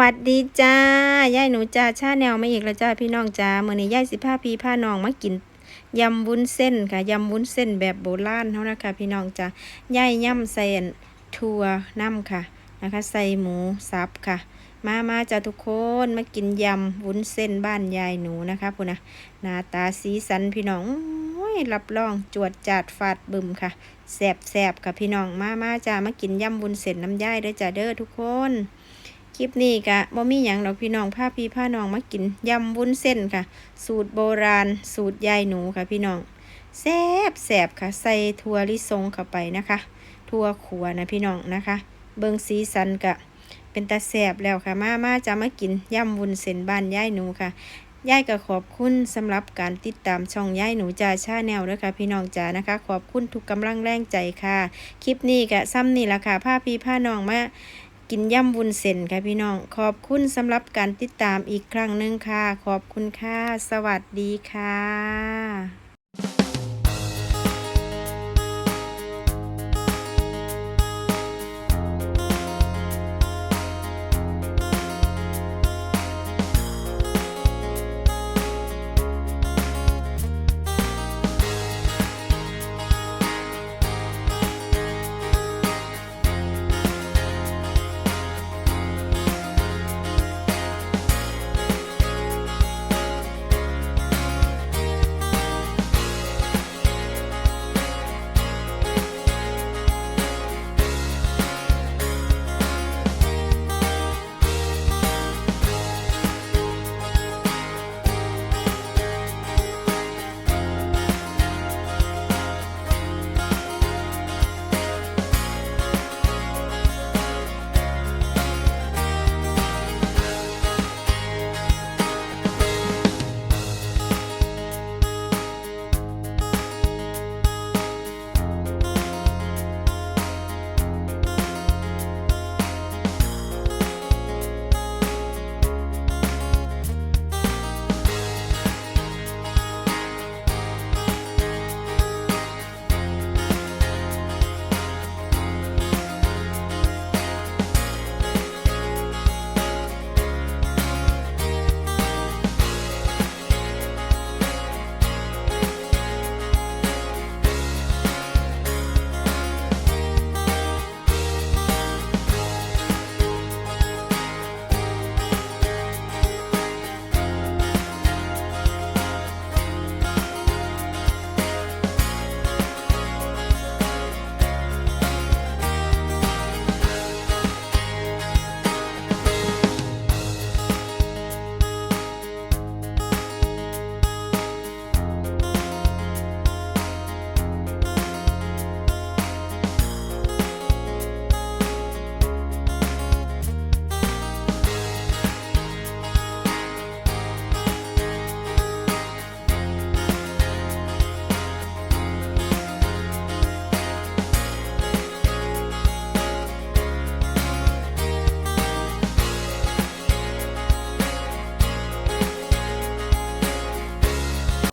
วัสดีจ้า ยายหนูจ้าชาแนวมาอีกแล้วจ้าพี่น้องจ้าเมื้อนี้ยายสิพาพี่พาน้องมากินยำวุ้นเส้นค่ะยำวุ้นเส้นแบบโบราณเท่านะคะพี่น้องจ้ายายย่ำใส่ถั่วน้ำค่ะนะคะ ใส่หมูสับค่ะ มามาจ้าทุกคนมากินยำวุ้นเส้นบ้านยายหนูนะคะพูนะหน้าตาสีสันพี่น้องโอ้ยรับรองจวดจาดฟาดบึมค่ะแสบแสบค่ะพี่น้องมามาจ้ามากินยำวุ้นเส้นน้ำยายเด้อจ้าเด้อทุกคน ลิปนี้กะบ่มีหยังดอกพี่น้องพาพี่พาน้องมากินยำวุ้นเส้นค่ะ สูตรโบราณ สูตรยายหนูค่ะพี่น้องแซ่บแสบค่ะ ใส่ถั่วลิสงเข้าไปนะคะถั่วขัวนะพี่น้องนะคะ เบิงสีสันกะ เป็นตาแสบแล้วค่ะ มามาจะมากินยำวุ้นเส้นบ้านยายหนูค่ะยายก็ขอบคุณสำหรับการติดตามช่องยายหนูจ่าชาแนลด้วยค่ะพี่น้องจ๋านะคะ ขอบคุณทุกกำลังแรงใจค่ะ คลิปนี้กะซ้ำนี่ละค่ะพาพี่พาน้องมา กินย่ำวุ้นเส้นค่ะพี่น้อง ขอบคุณสำหรับการติดตามอีกครั้งหนึ่งค่ะ ขอบคุณค่ะ สวัสดีค่ะ